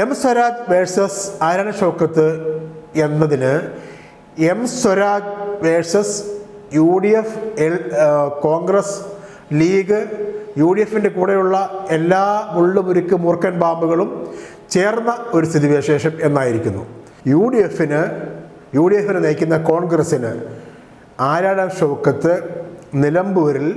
M Swaraj versus ആരാണ് ഷൗക്കത്ത് എന്നതിന് M Swaraj versus U D F L Congress league U D എഫിന്റെ കൂടെയുള്ള എല്ലാ മുള്ളുമുരുക്ക് മൂർക്കൻ പാമ്പുകളും ചേർന്ന ഒരു സ്ഥിതിവിശേഷം എന്നായിരിക്കുന്നു. യു ഡി എഫിന് യു ഡി എഫിനെ നയിക്കുന്ന കോൺഗ്രസ്സിന് ആരാണ് ഷൗക്കത്ത്? നിലമ്പൂരിൽ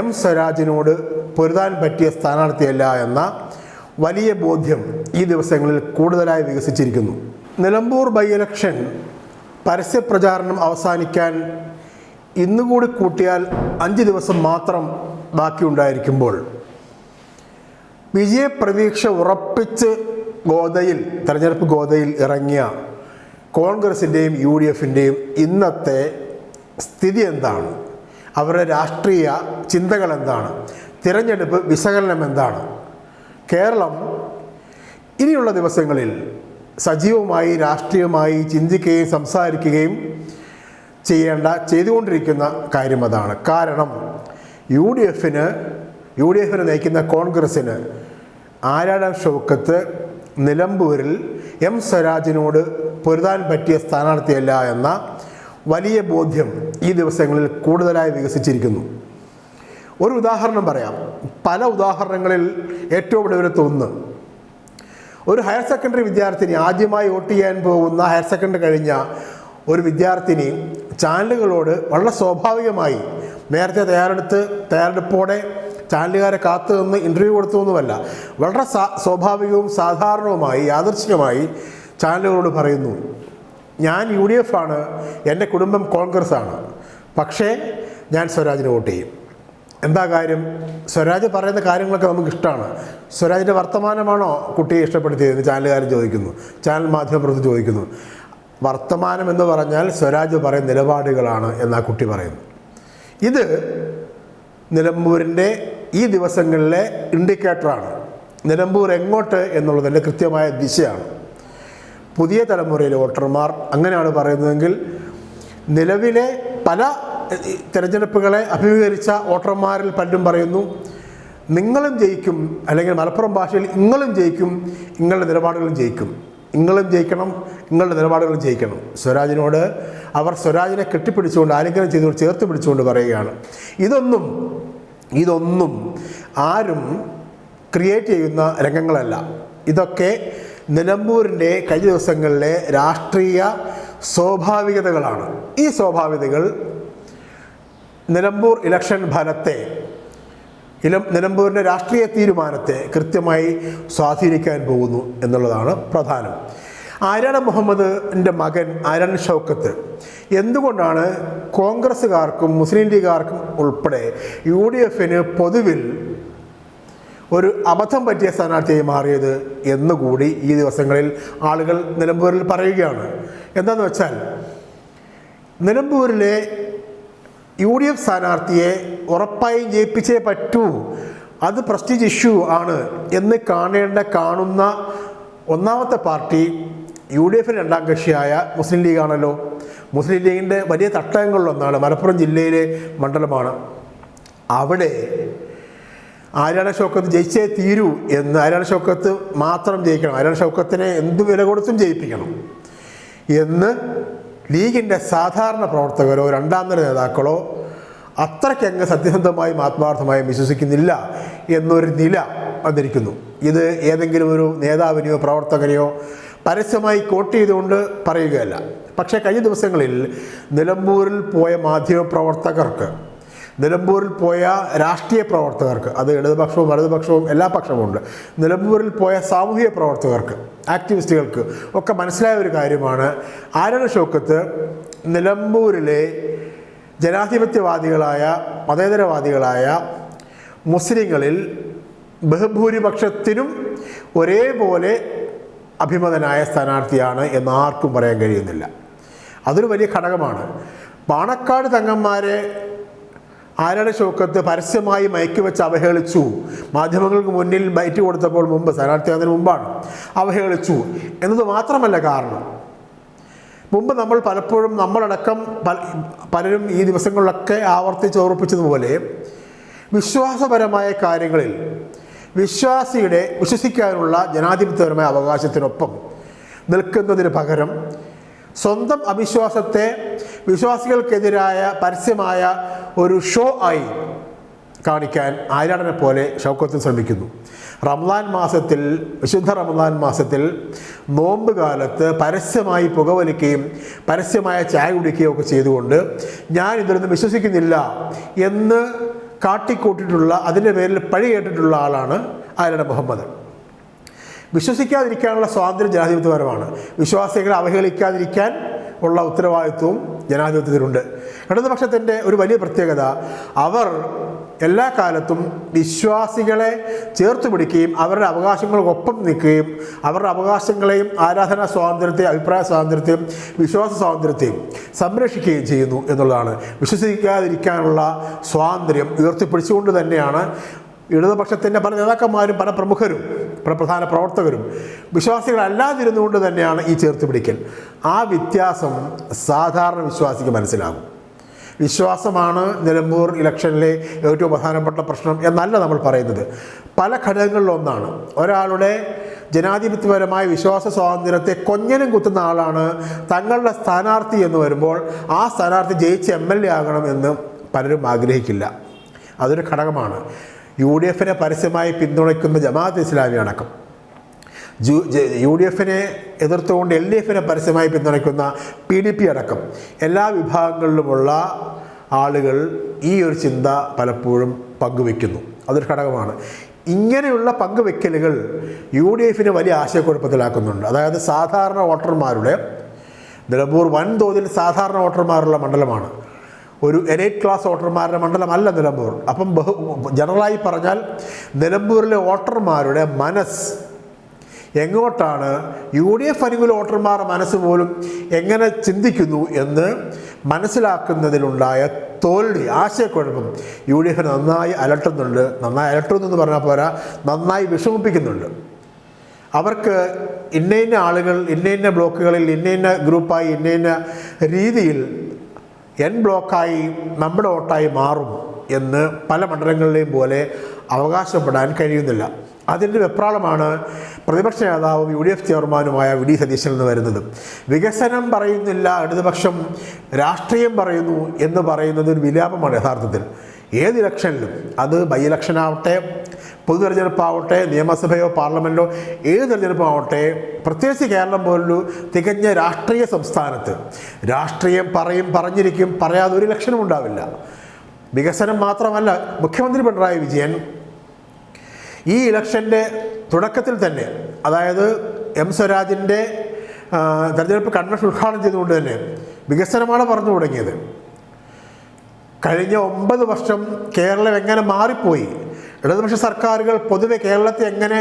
എം സ്വരാജിനോട് പൊരുതാൻ പറ്റിയ സ്ഥാനാർത്ഥിയല്ല എന്ന വലിയ ബോധ്യം ഈ ദിവസങ്ങളിൽ കൂടുതലായി വികസിച്ചിരിക്കുന്നു. നിലമ്പൂർ ബൈ ഇലക്ഷൻ പരസ്യപ്രചാരണം അവസാനിക്കാൻ ഇന്നുകൂടി കൂട്ടിയാൽ അഞ്ച് ദിവസം മാത്രം ബാക്കിയുണ്ടായിരിക്കുമ്പോൾ വിജയപ്രതീക്ഷ ഉറപ്പിച്ച് ഗോതയിൽ തെരഞ്ഞെടുപ്പ് ഗോതയിൽ ഇറങ്ങിയ കോൺഗ്രസിന്റെയും യു ഡി എഫിന്റെയും ഇന്നത്തെ സ്ഥിതി എന്താണ്? അവരുടെ രാഷ്ട്രീയ ചിന്തകൾ എന്താണ്? തിരഞ്ഞെടുപ്പ് വിശകലനം എന്താണ്? കേരളം ഇനിയുള്ള ദിവസങ്ങളിൽ സജീവമായി രാഷ്ട്രീയമായി ചിന്തിക്കുകയും സംസാരിക്കുകയും ചെയ്യേണ്ട ചെയ്തുകൊണ്ടിരിക്കുന്ന കാര്യം അതാണ്. കാരണം യു ഡി എഫിന് യു ഡി എഫിനെ നയിക്കുന്ന കോൺഗ്രസ്സിന് ആരാട ഷൗക്കത്ത് നിലമ്പൂരിൽ എം സ്വരാജിനോട് പൊരുതാൻ പറ്റിയ സ്ഥാനാർത്ഥിയല്ല എന്ന വലിയ ബോധ്യം ഈ ദിവസങ്ങളിൽ കൂടുതലായി വികസിച്ചിരിക്കുന്നു. ഒരു ഉദാഹരണം പറയാം. പല ഉദാഹരണങ്ങളിൽ ഏറ്റവും ഒടുവിലത്തെ ഒന്ന് ഒരു ഹയർ സെക്കൻഡറി വിദ്യാർത്ഥിനി ആദ്യമായി വോട്ട് ചെയ്യാൻ പോകുന്ന ഹയർ സെക്കൻഡറി കഴിഞ്ഞ ഒരു വിദ്യാർത്ഥിനി ചാനലുകളോട് വളരെ സ്വാഭാവികമായി നേരത്തെ തയ്യാറെടുത്ത് തയ്യാറെടുപ്പോടെ ചാനലുകാരെ കാത്തു നിന്ന് ഇന്റർവ്യൂ കൊടുത്തൊന്നുമല്ല വളരെ സ്വാഭാവികവും സാധാരണവുമായി യാദർശികമായി ചാനലുകളോട് പറയുന്നു ഞാൻ യു ഡി എഫ് ആണ് എന്റെ കുടുംബം കോൺഗ്രസ് ആണ് പക്ഷേ ഞാൻ സ്വരാജിന് വോട്ട് ചെയ്യും. എന്താ കാര്യം? സ്വരാജ് പറയുന്ന കാര്യങ്ങളൊക്കെ നമുക്ക് ഇഷ്ടമാണ് സ്വരാജിന്റെ വർത്തമാനമാണോ കുട്ടിയെ ഇഷ്ടപ്പെടുത്തിയതെന്ന് ചാനലുകാരൻ ചോദിക്കുന്നു. ചാനൽ മാധ്യമപ്രവർത്തി ചോദിക്കുന്നു. വർത്തമാനം എന്ന് പറഞ്ഞാൽ സ്വരാജ് പറയുന്ന നിലപാടുകളാണ് എന്നാ കുട്ടി പറയുന്നു. ഇത് നിലമ്പൂരിന്റെ ഈ ദിവസങ്ങളിലെ ഇൻഡിക്കേറ്ററാണ്. നിലമ്പൂർ എങ്ങോട്ട് എന്നുള്ളതിന്റെ കൃത്യമായ ദിശയാണ്. പുതിയ തലമുറയിലെ വോട്ടർമാർ അങ്ങനെയാണ് പറയുന്നതെങ്കിൽ നിലവിലെ പല തിരഞ്ഞെടുപ്പുകളെ അഭിമുഖീകരിച്ച വോട്ടർമാരിൽ പലരും പറയുന്നു നിങ്ങളും ജയിക്കും അല്ലെങ്കിൽ മലപ്പുറം ഭാഷയിൽ നിങ്ങളും ജയിക്കും നിങ്ങളുടെ നിലപാടുകളും ജയിക്കും. നിങ്ങളും ജയിക്കണം നിങ്ങളുടെ നിലപാടുകളും ജയിക്കണം. സ്വരാജിനോട് അവർ സ്വരാജിനെ കെട്ടിപ്പിടിച്ചുകൊണ്ട് ആലിംഗനം ചെയ്തുകൊണ്ട് ചേർത്ത് പിടിച്ചുകൊണ്ട് പറയുകയാണ്. ഇതൊന്നും ഇതൊന്നും ആരും ക്രിയേറ്റ് ചെയ്യുന്ന രംഗങ്ങളല്ല. ഇതൊക്കെ നിലമ്പൂരിന്റെ കഴിഞ്ഞ ദിവസങ്ങളിലെ രാഷ്ട്രീയ സ്വാഭാവികതകളാണ്. ഈ സ്വാഭാവികതകൾ നിലമ്പൂർ ഇലക്ഷൻ ഫലത്തെ ഇലം നിലമ്പൂരിന്റെ രാഷ്ട്രീയ തീരുമാനത്തെ കൃത്യമായി സ്വാധീനിക്കാൻ പോകുന്നു എന്നുള്ളതാണ് പ്രധാനം. ആരാണ മുഹമ്മദിന്റെ മകൻ ആരാൺ ഷൗക്കത്ത്? എന്തുകൊണ്ടാണ് കോൺഗ്രസ്സുകാർക്കും മുസ്ലിം ലീഗുകാർക്കും ഉൾപ്പെടെ യു ഡി എഫിന് പൊതുവിൽ ഒരു അബദ്ധം പറ്റിയ സ്ഥാനാർത്ഥിയായി മാറിയത് എന്നുകൂടി ഈ ദിവസങ്ങളിൽ ആളുകൾ നിലമ്പൂരിൽ പറയുകയാണ്. എന്താണെന്ന് വെച്ചാൽ നിലമ്പൂരിലെ യു ഡി എഫ് സ്ഥാനാർത്ഥിയെ ഉറപ്പായും ജയിപ്പിച്ചേ പറ്റൂ. അത് പ്രസ്റ്റീജ് ഇഷ്യൂ ആണ് എന്ന് കാണേണ്ട കാണുന്ന ഒന്നാമത്തെ പാർട്ടി യു ഡി എഫിന്റെ രണ്ടാം കക്ഷിയായ മുസ്ലിം ലീഗാണല്ലോ മുസ്ലിം ലീഗിന്റെ വലിയ തട്ടകങ്ങളിലൊന്നാണ് മലപ്പുറം ജില്ലയിലെ മണ്ഡലമാണ്. അവിടെ ആര്യാണ ഷൗക്കത്ത് ജയിച്ചേ തീരൂ എന്ന് ആര്യാണ ഷൗക്കത്ത് മാത്രം ജയിക്കണം. ആര്യാണ ഷൗക്കത്തിനെ എന്ത് വില കൊടുത്തും ജയിപ്പിക്കണം എന്ന് ലീഗിന്റെ സാധാരണ പ്രവർത്തകരോ രണ്ടാം നില നേതാക്കളോ അത്രയ്ക്കങ്ങ് സത്യസന്ധമായും ആത്മാർത്ഥമായും വിശ്വസിക്കുന്നില്ല എന്നൊരു നില വന്നിരിക്കുന്നു. ഇത് ഏതെങ്കിലും ഒരു നേതാവിനെയോ പ്രവർത്തകനെയോ പരസ്യമായി കോട്ട് ചെയ്തുകൊണ്ട് പറയുകയല്ല. പക്ഷേ കഴിഞ്ഞ ദിവസങ്ങളിൽ നിലമ്പൂരിൽ പോയ മാധ്യമപ്രവർത്തകർക്ക് നിലമ്പൂരിൽ പോയ രാഷ്ട്രീയ പ്രവർത്തകർക്ക് അത് ഇടതുപക്ഷവും വലതുപക്ഷവും എല്ലാ പക്ഷവുമുണ്ട് നിലമ്പൂരിൽ പോയ സാമൂഹിക പ്രവർത്തകർക്ക് ആക്ടിവിസ്റ്റുകൾക്ക് ഒക്കെ മനസ്സിലായ ഒരു കാര്യമാണ്. ആരണ ഷൗക്കത്ത്? നിലമ്പൂരിലെ ജനാധിപത്യവാദികളായ മതേതരവാദികളായ മുസ്ലിങ്ങളിൽ ബഹുഭൂരിപക്ഷത്തിനും ഒരേപോലെ അഭിമതനായ സ്ഥാനാർത്ഥിയാണ് എന്ന് ആർക്കും പറയാൻ കഴിയുന്നില്ല. അതൊരു വലിയ ഘടകമാണ്. പാണക്കാട് തങ്ങന്മാരെ ആരാണ് ഷൗക്കത്ത് പരസ്യമായി മയക്കി വെച്ച് അവഹേളിച്ചു? മാധ്യമങ്ങൾക്ക് മുന്നിൽ ബൈറ്റ് കൊടുത്തപ്പോൾ മുമ്പ് സ്ഥാനാർത്ഥിയാകുന്നതിന് മുമ്പാണ്. അവഹേളിച്ചു. എന്നത് മാത്രമല്ല കാരണം. മുമ്പ് നമ്മൾ പലപ്പോഴും നമ്മളടക്കം പല പലരും ഈ ദിവസങ്ങളിലൊക്കെ ആവർത്തിച്ച് ഓർപ്പിച്ചതുപോലെ വിശ്വാസപരമായ കാര്യങ്ങളിൽ വിശ്വാസിയുടെ വിശ്വസിക്കാനുള്ള ജനാധിപത്യപരമായ അവകാശത്തിനൊപ്പം നിൽക്കുന്നതിന് പകരം സ്വന്തം അവിശ്വാസത്തെ വിശ്വാസികൾക്കെതിരായ പരസ്യമായ ഒരു ഷോ ആയി കാണിക്കാൻ ആരാടനെ പോലെ ഷൗക്കത്ത് ശ്രമിക്കുന്നു. റംലാൻ മാസത്തിൽ വിശുദ്ധ റംലാൻ മാസത്തിൽ നോമ്പ് കാലത്ത് പരസ്യമായി പുകവലിക്കുകയും പരസ്യമായ ചായ കുടിക്കുകയും ഒക്കെ ചെയ്തുകൊണ്ട് ഞാൻ ഇതിലൊന്നും വിശ്വസിക്കുന്നില്ല എന്ന് കാട്ടിക്കൂട്ടിയിട്ടുള്ള അതിന്റെ പേരിൽ പഴി കേട്ടിട്ടുള്ള ആളാണ് ആര്യാട മുഹമ്മദ്. വിശ്വസിക്കാതിരിക്കാനുള്ള സ്വാതന്ത്ര്യം ജനാധിപത്യപരമാണ്. വിശ്വാസികളെ അവഹേളിക്കാതിരിക്കാൻ ഉള്ള ഉത്തരവാദിത്വവും ജനാധിപത്യത്തിലുണ്ട്. ഇടതുപക്ഷത്തിന്റെ ഒരു വലിയ പ്രത്യേകത അവർ എല്ലാ കാലത്തും വിശ്വാസികളെ ചേർത്ത് പിടിക്കുകയും അവരുടെ അവകാശങ്ങൾക്കൊപ്പം നിൽക്കുകയും അവരുടെ അവകാശങ്ങളെയും ആരാധനാ സ്വാതന്ത്ര്യത്തെയും അഭിപ്രായ സ്വാതന്ത്ര്യത്തെയും വിശ്വാസ സ്വാതന്ത്ര്യത്തെയും സംരക്ഷിക്കുകയും ചെയ്യുന്നു എന്നുള്ളതാണ്. വിശ്വസിക്കാതിരിക്കാനുള്ള സ്വാതന്ത്ര്യം ഉയർത്തിപ്പിടിച്ചുകൊണ്ട് തന്നെയാണ് ഇടതുപക്ഷത്തിന്റെ പല നേതാക്കന്മാരും പല പ്രമുഖരും പല പ്രധാന പ്രവർത്തകരും വിശ്വാസികളല്ലാതിരുന്നുകൊണ്ട് തന്നെയാണ് ഈ ചേർത്ത് പിടിക്കൽ. ആ വ്യത്യാസം സാധാരണ വിശ്വാസിക്ക് മനസ്സിലാകും. വിശ്വാസമാണ് നിലമ്പൂർ ഇലക്ഷനിലെ ഏറ്റവും പ്രധാനപ്പെട്ട പ്രശ്നം എന്നല്ല നമ്മൾ പറയുന്നത്. പല ഘടകങ്ങളിലൊന്നാണ്. ഒരാളുടെ ജനാധിപത്യപരമായ വിശ്വാസ സ്വാതന്ത്ര്യത്തെ കൊഞ്ഞനും കുത്തുന്ന ആളാണ് തങ്ങളുടെ സ്ഥാനാർത്ഥി എന്ന് വരുമ്പോൾ ആ സ്ഥാനാർത്ഥി ജയിച്ച് എം എൽ എ ആകണമെന്ന് പലരും ആഗ്രഹിക്കില്ല. അതൊരു ഘടകമാണ്. യു ഡി എഫിനെ പരസ്യമായി പിന്തുണയ്ക്കുന്ന ജമാഅത്ത് ഇസ്ലാമി അടക്കം. യു ഡി എഫിനെ എതിർത്തുകൊണ്ട് എൽ ഡി എഫിനെ പരസ്യമായി പിന്തുണയ്ക്കുന്ന പി ഡി പി അടക്കം എല്ലാ വിഭാഗങ്ങളിലുമുള്ള ആളുകൾ ഈ ഒരു ചിന്ത പലപ്പോഴും പങ്കുവെക്കുന്നു. അതൊരു ഘടകമാണ്. ഇങ്ങനെയുള്ള പങ്കുവെക്കലുകൾ യു ഡി എഫിനെ വലിയ ആശയക്കുഴപ്പത്തിലാക്കുന്നുണ്ട്. അതായത് സാധാരണ വോട്ടർമാരുടെ നിലമ്പൂർ വൻതോതിൽ സാധാരണ വോട്ടർമാരുള്ള മണ്ഡലമാണ്. ഒരു എലൈറ്റ് ക്ലാസ് വോട്ടർമാരുടെ മണ്ഡലമല്ല നിലമ്പൂർ. അപ്പം ബഹു ജനറലായി പറഞ്ഞാൽ നിലമ്പൂരിലെ വോട്ടർമാരുടെ മനസ്സ് എങ്ങോട്ടാണ് യു ഡി എഫ് അനുകൂല വോട്ടർമാരുടെ മനസ്സ് പോലും എങ്ങനെ ചിന്തിക്കുന്നു എന്ന് മനസ്സിലാക്കുന്നതിലുണ്ടായ തോൽവി ആശയക്കുഴപ്പം യു ഡി എഫിന് നന്നായി അലട്ടുന്നുണ്ട്. നന്നായി അലട്ടുന്നു എന്ന് പറഞ്ഞാൽ പോരാ നന്നായി വിഷമിപ്പിക്കുന്നുണ്ട്. അവർക്ക് ഇന്ന ഇന്ന ആളുകൾ ഇന്ന ഇന്ന ബ്ലോക്കുകളിൽ ഇന്ന ഇന്ന ഗ്രൂപ്പായി ഇന്ന ഇന്ന രീതിയിൽ എൻ ബ്ലോക്കായി നമ്മുടെ വോട്ടായി മാറും എന്ന് പല മണ്ഡലങ്ങളിലെയും പോലെ അവകാശപ്പെടാൻ കഴിയുന്നില്ല. അതിന്റെ വെപ്രാളമാണ് പ്രതിപക്ഷ നേതാവും യു ഡി എഫ് ചെയർമാനുമായ വി ഡി സതീശനിൽ നിന്ന് വരുന്നത്. വികസനം പറയുന്നില്ല ഇടതുപക്ഷം രാഷ്ട്രീയം പറയുന്നു എന്ന് പറയുന്നത് ഒരു വിലാപമാണ് യഥാർത്ഥത്തിൽ. ഏത് ഇലക്ഷനിലും അത് ബൈ ഇലക്ഷനാവട്ടെ പൊതു തെരഞ്ഞെടുപ്പാവട്ടെ നിയമസഭയോ പാർലമെന്റോ ഏത് തെരഞ്ഞെടുപ്പാവട്ടെ പ്രത്യേകിച്ച് കേരളം പോലൊരു തികഞ്ഞ രാഷ്ട്രീയ സംസ്ഥാനത്ത്. രാഷ്ട്രീയം പറയും പറഞ്ഞിരിക്കും പറയാതെ ഒരു ഇലക്ഷനും ഉണ്ടാവില്ല. വികസനം മാത്രമല്ല മുഖ്യമന്ത്രി പിണറായി വിജയൻ ഈ ഇലക്ഷന്റെ തുടക്കത്തിൽ തന്നെ അതായത് എം സ്വരാജിന്റെ തെരഞ്ഞെടുപ്പ് കൺവെൻഷൻ ഉദ്ഘാടനം ചെയ്തുകൊണ്ട് തന്നെ വികസനമാണ് പറഞ്ഞു തുടങ്ങിയത്. കഴിഞ്ഞ ഒമ്പത് വർഷം കേരളം എങ്ങനെ മാറിപ്പോയി? ഇടതുപക്ഷ സർക്കാരുകൾ പൊതുവെ കേരളത്തെ എങ്ങനെ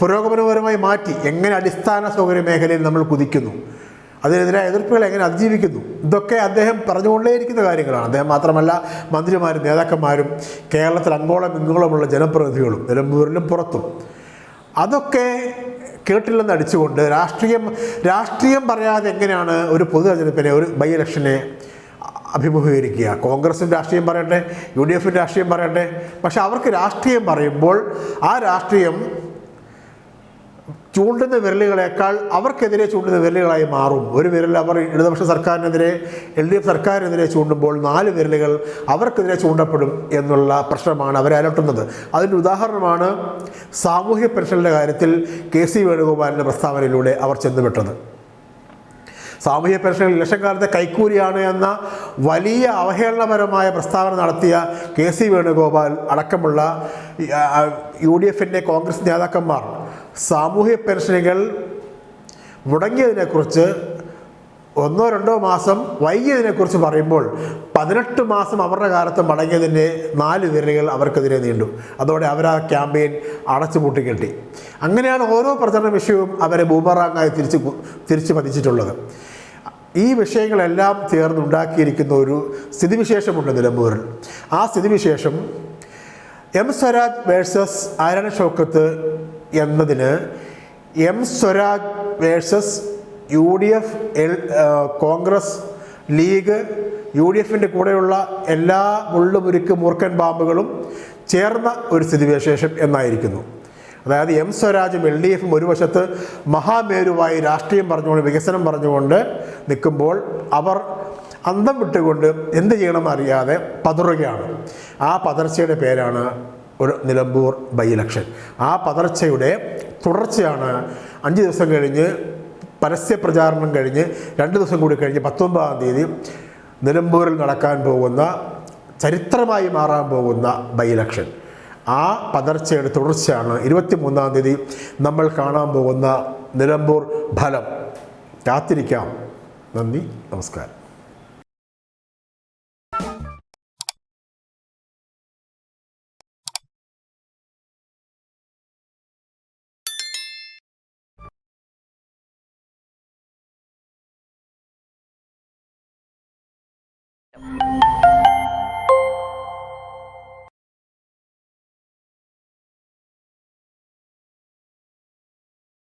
പുരോഗമനപരമായി മാറ്റി എങ്ങനെ അടിസ്ഥാന സൗകര്യ മേഖലയിൽ നമ്മൾ കുതിക്കുന്നു? അതിനെതിരായ എതിർപ്പുകൾ എങ്ങനെ അതിജീവിക്കുന്നു? ഇതൊക്കെ അദ്ദേഹം പറഞ്ഞുകൊണ്ടേയിരിക്കുന്ന കാര്യങ്ങളാണ്. അദ്ദേഹം മാത്രമല്ല മന്ത്രിമാരും നേതാക്കന്മാരും കേരളത്തിൽ അങ്ങോളം ഇങ്ങോളമുള്ള ജനപ്രതിനിധികളും നിലമ്പൂരിലും പുറത്തും. അതൊക്കെ കേട്ടില്ലെന്ന് അടിച്ചുകൊണ്ട് രാഷ്ട്രീയം രാഷ്ട്രീയം പറയാതെ എങ്ങനെയാണ് ഒരു പൊതു തെരഞ്ഞെടുപ്പിനെ ഒരു ബൈ ഇലക്ഷനെ അഭിമുഖീകരിക്കുക? കോൺഗ്രസും രാഷ്ട്രീയം പറയട്ടെ യു ഡി എഫും രാഷ്ട്രീയം പറയട്ടെ. പക്ഷെ അവർക്ക് രാഷ്ട്രീയം പറയുമ്പോൾ ആ രാഷ്ട്രീയം ചൂണ്ടുന്ന വിരലുകളേക്കാൾ അവർക്കെതിരെ ചൂണ്ടുന്ന വിരലുകളായി മാറും. ഒരു വിരൽ അവർ ഇടതുപക്ഷ സർക്കാരിനെതിരെ എൽ ഡി എഫ് സർക്കാരിനെതിരെ ചൂണ്ടുമ്പോൾ നാല് വിരലുകൾ അവർക്കെതിരെ ചൂണ്ടപ്പെടും എന്നുള്ള പ്രശ്നമാണ് അവരെ അലട്ടുന്നത്. അതിന്റെ ഉദാഹരണമാണ് സാമൂഹ്യ പെൻഷനിന്റെ കാര്യത്തിൽ കെ സി വേണുഗോപാലിന്റെ പ്രസ്താവനയിലൂടെ അവർ ചെന്നുവിട്ടത് സാമൂഹ്യ പെൻഷൻ ഇലക്ഷൻ കൈക്കൂലിയാണ് എന്ന വലിയ അവഹേളനപരമായ പ്രസ്താവന നടത്തിയ കെ സി വേണുഗോപാൽ അടക്കമുള്ള യു ഡി എഫിന്റെ കോൺഗ്രസ് നേതാക്കന്മാർ സാമൂഹ്യ പെൻഷനുകൾ മുടങ്ങിയതിനെക്കുറിച്ച് ഒന്നോ രണ്ടോ മാസം വൈകിയതിനെക്കുറിച്ച് പറയുമ്പോൾ പതിനെട്ട് മാസം അവരുടെ കാലത്ത് മടങ്ങിയതിന്റെ നാല് വിരലുകൾ അവർക്കെതിരെ നീണ്ടു. അതോടെ അവർ ആ ക്യാമ്പയിൻ അടച്ചുപൂട്ടി കെട്ടി. അങ്ങനെയാണ് ഓരോ പ്രചരണ വിഷയവും അവരെ ബൂമറാങ്ങായി തിരിച്ച് തിരിച്ച് പതിച്ചിട്ടുള്ളത്. ഈ വിഷയങ്ങളെല്ലാം ചേർന്നുണ്ടാക്കിയിരിക്കുന്ന ഒരു സ്ഥിതിവിശേഷമുണ്ട് നിലമ്പൂരിൽ. ആ സ്ഥിതിവിശേഷം എം സ്വരാജ് വേഴ്സസ് ആരണ ഷൗക്കത്ത് എന്നതിന് M Swaraj versus U D F L Congress league U D എഫിന്റെ കൂടെയുള്ള എല്ലാ മുള്ളുമുരുക്ക് മൂർക്കൻ പാമ്പുകളും ചേർന്ന ഒരു സ്ഥിതിവിശേഷം എന്നായിരിക്കുന്നു. അതായത് എം സ്വരാജും എൽ ഡി എഫും ഒരു വശത്ത് മഹാമേരുവായി രാഷ്ട്രീയം പറഞ്ഞുകൊണ്ട് വികസനം പറഞ്ഞുകൊണ്ട് നിൽക്കുമ്പോൾ അവർ അന്തം വിട്ടുകൊണ്ട് എന്ത് ചെയ്യണമെന്നറിയാതെ പതറുകയാണ്. ആ പതർച്ചയുടെ പേരാണ് ഒരു നിലമ്പൂർ ബൈ ഇലക്ഷൻ ആ പതർച്ചയുടെ തുടർച്ചയാണ് അഞ്ച് ദിവസം കഴിഞ്ഞ് പരസ്യ പ്രചാരണം കഴിഞ്ഞ് രണ്ട് ദിവസം കൂടി കഴിഞ്ഞ് പത്തൊമ്പതാം തീയതി നിലമ്പൂരിൽ നടക്കാൻ പോകുന്ന ചരിത്രമായി മാറാൻ പോകുന്ന ബൈ ഇലക്ഷൻ ആ പതർച്ചയുടെ തുടർച്ചയാണ് ഇരുപത്തി മൂന്നാം തീയതി നമ്മൾ കാണാൻ പോകുന്ന നിലമ്പൂർ ഫലം. കാത്തിരിക്കാം. നന്ദി. നമസ്കാരം. you